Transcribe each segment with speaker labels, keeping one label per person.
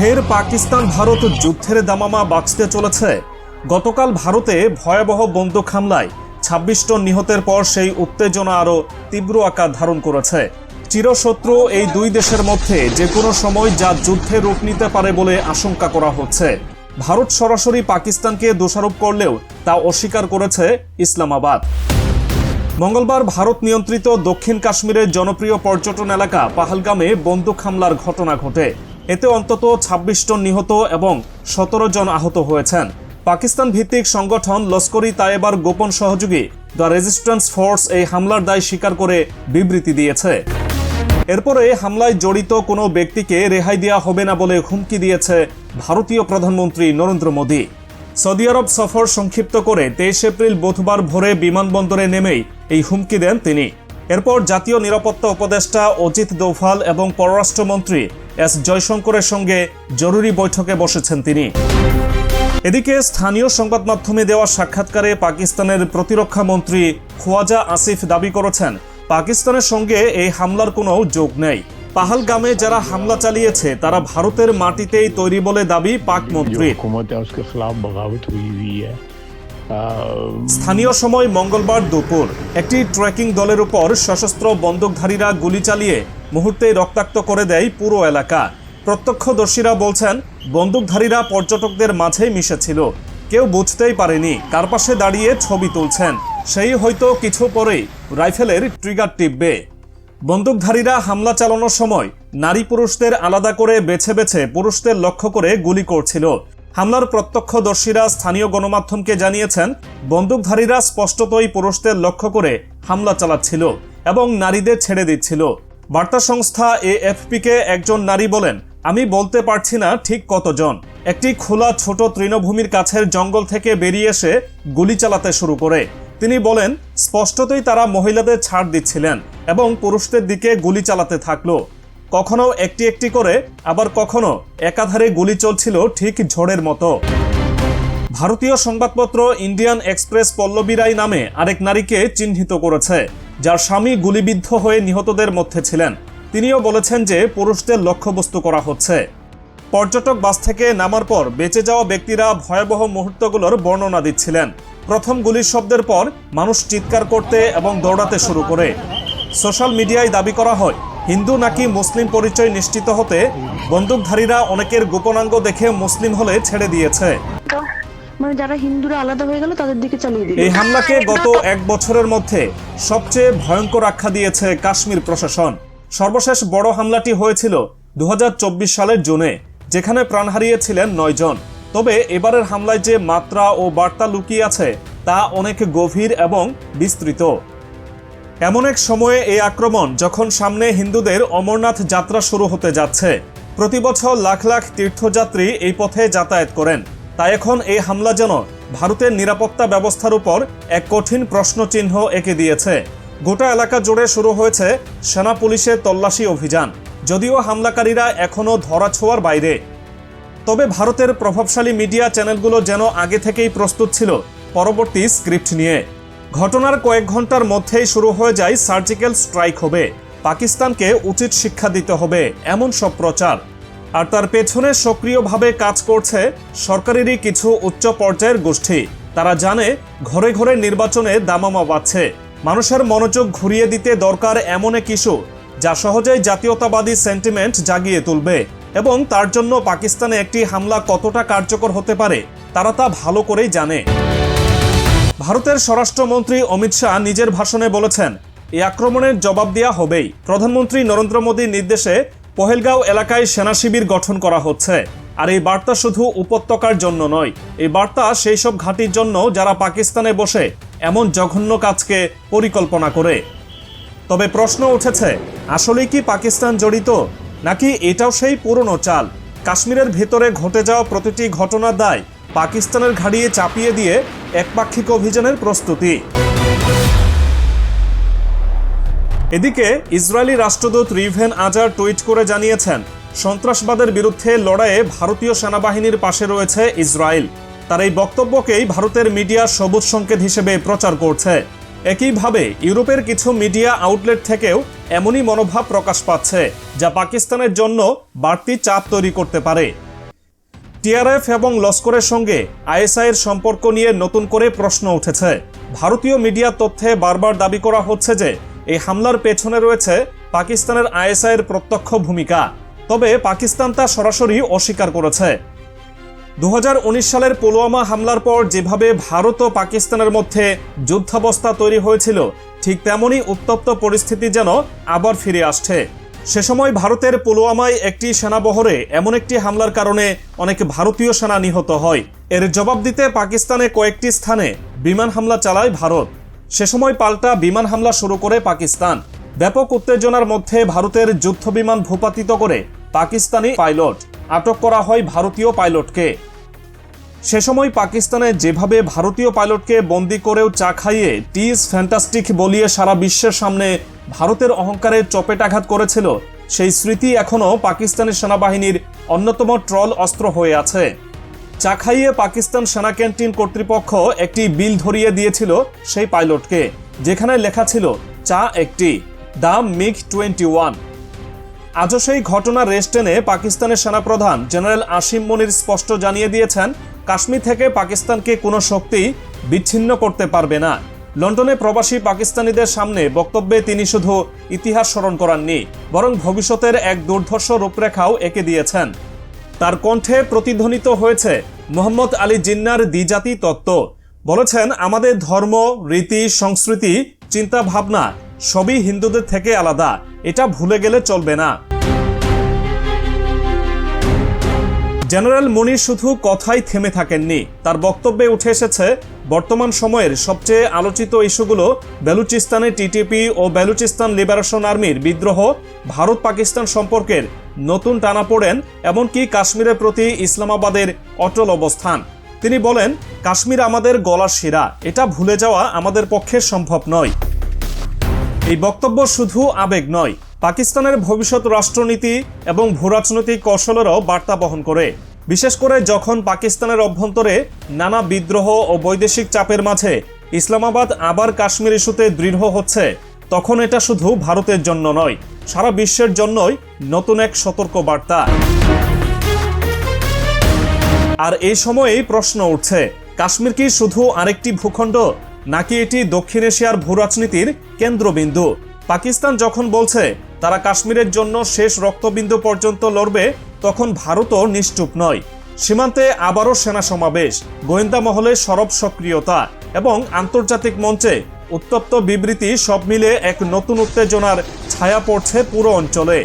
Speaker 1: ফের পাকিস্তান ভারত যুদ্ধের দামামা বাঁচতে চলেছে। গতকাল ভারতে ভয়াবহ বন্দুক হামলায় ছাব্বিশ টন নিহতের পর সেই উত্তেজনা আরও তীব্র আকার ধারণ করেছে। চিরশত্রু এই দুই দেশের মধ্যে যে কোনো সময় যা যুদ্ধে রূপ নিতে পারে বলে আশঙ্কা করা হচ্ছে। ভারত সরাসরি পাকিস্তানকে দোষারোপ করলেও তা অস্বীকার করেছে ইসলামাবাদ। মঙ্গলবার ভারত নিয়ন্ত্রিত দক্ষিণ কাশ্মীরের জনপ্রিয় পর্যটন এলাকা পাহালগামে বন্দুক হামলার ঘটনা ঘটে। এতে অন্তত ২৬ জন নিহত এবং সতেরো জন আহত হয়েছেন। পাকিস্তান ভিত্তিক সংগঠন লস্করি তায়েবার গোপন সহযোগী দ্য রেজিস্ট্যান্স ফোর্স এই হামলার দায় স্বীকার করে বিবৃতি দিয়েছে। এরপরে হামলায় জড়িত কোনো ব্যক্তিকে রেহাই দেওয়া হবে না বলে হুমকি দিয়েছে ভারতীয় প্রধানমন্ত্রী নরেন্দ্র মোদী। সৌদি আরব সফর সংক্ষিপ্ত করে তেইশ এপ্রিল বুধবার ভোরে বিমানবন্দরে নেমেই এই হুমকি দেন তিনি। এরপর জাতীয় নিরাপত্তা উপদেষ্টা অজিত দোভাল এবং পররাষ্ট্রমন্ত্রী এস জয়শঙ্করের সঙ্গে জরুরি বৈঠকে বসেছেন তিনি। এদিকে স্থানীয় সংবাদ মাধ্যমে দেওয়া সাক্ষাৎকারে পাকিস্তানের প্রতিরক্ষা মন্ত্রী খোয়াজা আসিফ দাবি করেছেন, পাকিস্তানের সঙ্গে এই হামলার কোনো যোগ নেই। পাহালগামে যারা হামলা চালিয়েছে, তারা ভারতের মাটিতেই তৈরি বলে দাবি পাক
Speaker 2: जो
Speaker 1: স্থানীয় সময় মঙ্গলবার দুপুর একটি ট্রেকিং দলের উপর সশস্ত্র বন্দুকধারীরা গুলি চালিয়ে মুহূর্তেই রক্তাক্ত করে দেয় পুরো এলাকা। প্রত্যক্ষদর্শীরা বলছেন, বন্দুকধারীরা পর্যটকদের মাঝেই মিশেছিল। কেউ বুঝতেই পারেনি কার পাশে দাঁড়িয়ে ছবি তুলছেন। সেই হয়তো কিছু পরেই রাইফেলের ট্রিগার টিপবে। বন্দুকধারীরা হামলা চালানোর সময় নারী পুরুষদের আলাদা করে বেছে বেছে পুরুষদের লক্ষ্য করে গুলি করছিল। হামলার প্রত্যক্ষদর্শীরা স্থানীয় গণমাধ্যমকে জানিয়েছেন, বন্দুকধারীরা স্পষ্টতই পুরুষদের লক্ষ্য করে হামলা চালাচ্ছিল এবং নারীদের ছেড়ে দিচ্ছিল। বার্তা সংস্থা এএফপিকে একজন নারী বলেন, আমি বলতে পারছি না ঠিক কতজন। একটি খোলা ছোট তৃণভূমির কাছের জঙ্গল থেকে বেরিয়ে এসে গুলি চালাতে শুরু করে। তিনি বলেন, স্পষ্টতই তারা মহিলাদের ছাড় দিচ্ছিলেন এবং পুরুষদের দিকে গুলি চালাতে থাকল। কখনো একটি একটি করে, আবার কখনো একাধারে গুলি চলছিল ঠিক ঝড়ের মতো। ভারতীয় সংবাদপত্র ইন্ডিয়ান এক্সপ্রেস পল্লবী রায় নামে আরেক নারীকে চিহ্নিত করেছে, যার স্বামী গুলিবিদ্ধ হয়ে নিহতদের মধ্যে ছিলেন। তিনিও বলেছেন যে পুরুষদের লক্ষ্যবস্তু করা হচ্ছে। পর্যটক বাস থেকে নামার পর বেঁচে যাওয়া ব্যক্তিরা ভয়াবহ মুহূর্তগুলোর বর্ণনা দিচ্ছিলেন। প্রথম গুলির শব্দের পর মানুষ চিৎকার করতে এবং দৌড়াতে শুরু করে। সোশ্যাল মিডিয়ায় দাবি করা হয় হিন্দু নাকি মুসলিম পরিচয় নিশ্চিত হতে বন্দুকধারীরা অনেকের গোপনাঙ্গ দেখে মুসলিম হলে ছেড়ে দিয়েছে।
Speaker 3: মানে যারা হিন্দুরা আলাদা হয়ে গেল তাদের দিকে চালিয়ে দিল।
Speaker 1: এই হামলাকে গত এক বছরের মধ্যে সবচেয়ে ভয়ঙ্কর আখ্যা দিয়েছে কাশ্মীর প্রশাসন। সর্বশেষ বড় হামলাটি হয়েছিল দু হাজার চব্বিশ সালের জুনে যেখানে প্রাণ হারিয়েছিলেন নয়জন তবে এবারের হামলায় যে মাত্রা ও বার্তা লুকিয়ে আছে তা অনেক গভীর এবং বিস্তৃত। এমন এক সময়ে এই আক্রমণ যখন সামনে হিন্দুদের অমরনাথ যাত্রা শুরু হতে যাচ্ছে। প্রতি বছর লাখ লাখ তীর্থযাত্রী এই পথে যাতায়াত করেন। তাই এখন এই হামলা যেন ভারতের নিরাপত্তা ব্যবস্থার উপর এক কঠিন প্রশ্নচিহ্ন এঁকে দিয়েছে। গোটা এলাকা জুড়ে শুরু হয়েছে সেনা পুলিশের তল্লাশি অভিযান। যদিও হামলাকারীরা এখনও ধরাছোঁয়ার বাইরে। তবে ভারতের প্রভাবশালী মিডিয়া চ্যানেলগুলো যেন আগে থেকেই প্রস্তুত ছিল, পরবর্তী স্ক্রিপ্ট নিয়ে। ঘটনার কয়েক ঘণ্টার মধ্যেই শুরু হয়ে যায় সার্জিক্যাল স্ট্রাইক হবে। পাকিস্তানকে উচিত শিক্ষা দিতে হবে, এমন সব প্রচার। আর তার পেছনে সক্রিয়ভাবে কাজ করছে সরকারেরই কিছু উচ্চ পর্যায়ের গোষ্ঠী। তারা জানে ঘরে ঘরে নির্বাচনে দামামা বাড়ছে মানুষের মনোযোগ ঘুরিয়ে দিতে দরকার এমন এক ইস্যু, যা সহজেই জাতীয়তাবাদী সেন্টিমেন্ট জাগিয়ে তুলবে। এবং তার জন্য পাকিস্তানে একটি হামলা কতটা কার্যকর হতে পারে, তারা তা ভালো করেই জানে। ভারতের স্বরাষ্ট্রমন্ত্রী অমিত শাহ নিজের ভাষণে বলেছেন এই আক্রমণের জবাব দেওয়া হবেই। প্রধানমন্ত্রী নরেন্দ্র মোদীর নির্দেশে পহেলগাঁও এলাকায় সেনা শিবির গঠন করা হচ্ছে। আর এই বার্তা শুধু উপত্যকার জন্য নয়, এই বার্তা সেই সব ঘাঁটির জন্য যারা পাকিস্তানে বসে এমন জঘন্য কাজকে পরিকল্পনা করে। তবে প্রশ্ন উঠেছে আসলেই কি পাকিস্তান জড়িত, নাকি এটাও সেই পুরনো চাল? কাশ্মীরের ভেতরে ঘটে যাওয়া প্রতিটি ঘটনার দায় পাকিস্তানের ঘাড়িয়ে চাপিয়ে দিয়ে একপাক্ষিক অভিযানের প্রস্তুতি। এদিকে ইসরায়েলি রাষ্ট্রদূত রিভেন আজার টুইট করে জানিয়েছেন, সন্ত্রাসবাদের বিরুদ্ধে লড়াইয়ে ভারতীয় সেনাবাহিনীর পাশে রয়েছে ইসরায়েল। তার এই বক্তব্যকেই ভারতের মিডিয়া সবুজ সংকেত হিসেবে প্রচার করছে। একইভাবে ইউরোপের কিছু মিডিয়া আউটলেট থেকেও এমনই মনোভাব প্রকাশ পাচ্ছে, যা পাকিস্তানের জন্য বাড়তি চাপ তৈরি করতে পারে। টিআরএফ এবং লস্করের সঙ্গে আইএসআইয়ের সম্পর্ক নিয়ে নতুন করে প্রশ্ন উঠেছে। ভারতীয় মিডিয়ার তথ্যে বারবার দাবি করা হচ্ছে যে, এই হামলার পেছনে রয়েছে পাকিস্তানের আইএসআইয়ের প্রত্যক্ষ ভূমিকা। তবে পাকিস্তান তা সরাসরি অস্বীকার করেছে। দু হাজার উনিশ সালের পুলওয়ামা হামলার পর যেভাবে ভারত ও পাকিস্তানের মধ্যে যুদ্ধাবস্থা তৈরি হয়েছিল, ঠিক তেমনই উত্তপ্ত পরিস্থিতি যেন আবার ফিরে আসছে। সে সময় ভারতের পুলওয়ামায় একটি সেনাবহরে এমন একটি হামলার কারণে অনেক ভারতীয় সেনা নিহত হয়। এর জবাব দিতে পাকিস্তানে কয়েকটি স্থানে বিমান হামলা চালায় ভারত। সে সময় পাল্টা বিমান হামলা শুরু করে পাকিস্তান। ব্যাপক উত্তেজনার মধ্যে ভারতের যুদ্ধবিমান ভূপাতিত করে পাকিস্তানি পাইলট আটক করা হয় ভারতীয় পাইলটকে। সে সময় পাকিস্তানে যেভাবে ভারতীয় পাইলটকে বন্দি করেও চা খাইয়ে টিস ফ্যান্টাস্টিক বলিয়ে সারা বিশ্বের সামনে ভারতের অহংকারের চপেটাঘাত করেছিল, সেই স্মৃতি এখনও পাকিস্তানি সেনাবাহিনীর অন্যতম ট্রল অস্ত্র হয়ে আছে। চা খাইয়ে পাকিস্তান সেনা ক্যান্টিন কর্তৃপক্ষ একটি বিল ধরিয়ে দিয়েছিল সেই পাইলটকে, যেখানে লেখা ছিল, চা একটি দাম মিগ টোয়েন্টি ওয়ান। আজও সেই ঘটনা রেস্ট টেনে পাকিস্তানের সেনাপ্রধান জেনারেল আসিম মনির স্পষ্ট জানিয়ে দিয়েছেন কাশ্মীর থেকে পাকিস্তানকে কোনো শক্তি বিচ্ছিন্ন করতে পারবে না। লন্ডনে প্রবাসী পাকিস্তানিদের সামনে বক্তব্যে তিনি শুধু ইতিহাস স্মরণ করাননি, বরং ভবিষ্যতের এক দুর্ধর্ষ রূপরেখাও এঁকে দিয়েছেন। তার কণ্ঠে প্রতিধ্বনিত হয়েছে মোহাম্মদ আলী জিন্নার দ্বিজাতি তত্ত্ব। বলেছেন, আমাদের ধর্ম, রীতি, সংস্কৃতি চিন্তা ভাবনা সবই হিন্দুদের থেকে আলাদা। এটা ভুলে গেলে চলবে না। জেনারেল মনির শুধু কথাই থেমে থাকেননি। তার বক্তব্যে উঠে এসেছে, বর্তমান সময়ের সবচেয়ে আলোচিত ইস্যুগুলো বেলুচিস্তানের টিটিপি ও বেলুচিস্তান লিবারেশন আর্মির বিদ্রোহ, ভারত পাকিস্তান সম্পর্কের নতুন টানাপোড়েন এমনকি কাশ্মীরের প্রতি ইসলামাবাদের অটল অবস্থান। তিনি বলেন, কাশ্মীর আমাদের গলার শিরা, এটা ভুলে যাওয়া আমাদের পক্ষে সম্ভব নয়। এই বক্তব্য শুধু আবেগ নয় পাকিস্তানের ভবিষ্যৎ রাষ্ট্রনীতি এবং ভূরাজনৈতিক কৌশলেরও বার্তা বহন করে। বিশেষ করে যখন পাকিস্তানের অভ্যন্তরে নানা বিদ্রোহ ও বৈদেশিক চাপের মাঝে ইসলামাবাদ আবার কাশ্মীর ইস্যুতে দৃঢ় হচ্ছে, তখন এটা শুধু ভারতের জন্য নয়, সারা বিশ্বের জন্যই নতুন এক সতর্ক বার্তা। আর এই সময়েই প্রশ্ন উঠছে, কাশ্মীর কি শুধু আরেকটি ভূখণ্ড, নাকি এটি দক্ষিণ এশিয়ার ভূরাজনীতির কেন্দ্রবিন্দু? পাকিস্তান যখন বলছে তারা কাশ্মীরের জন্য শেষ রক্তবিন্দু পর্যন্ত লড়বে, তখন ভারতও নিশ্চুপ নয়। সীমান্তে আবারও সেনা সমাবেশ, গোয়েন্দা মহলে সরব সক্রিয়তা এবং আন্তর্জাতিক মঞ্চে উত্তপ্ত বিবৃতি সব মিলে এক নতুন উত্তেজনার ছায়া পড়ছে পুরো অঞ্চলে।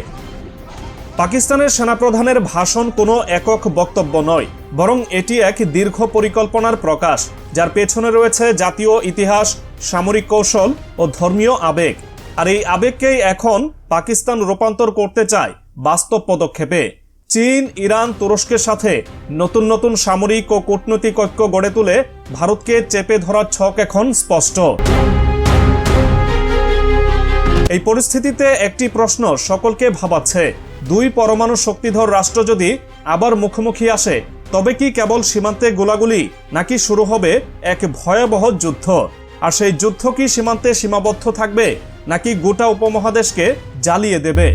Speaker 1: পাকিস্তানের সেনাপ্রধানের ভাষণ কোনো একক বক্তব্য নয়, বরং এটি এক দীর্ঘ পরিকল্পনার প্রকাশ, যার পেছনে রয়েছে জাতীয় ইতিহাস, সামরিক কৌশল ও ধর্মীয় আবেগ। আর এই আবেগকেই এখন পাকিস্তান রূপান্তর করতে চায় বাস্তব পদক্ষেপে। চীন, ইরান, তুরস্কের সাথে নতুন নতুন সামরিক ও কূটনৈতিক ঐক্য গড়ে তুলে ভারতকে চেপে ধরার ছক এখন স্পষ্ট। এই পরিস্থিতিতে একটি প্রশ্ন সকলকে ভাবাচ্ছে, দুই পরমাণু শক্তিধর রাষ্ট্র যদি আবার মুখোমুখি আসে, তবে কি কেবল সীমান্তে গোলাগুলি নাকি শুরু হবে এক ভয়াবহ যুদ্ধ? আর সেই যুদ্ধ কি সীমান্তে সীমাবদ্ধ থাকবে নাকি গোটা উপমহাদেশকে জ্বালিয়ে দেবে।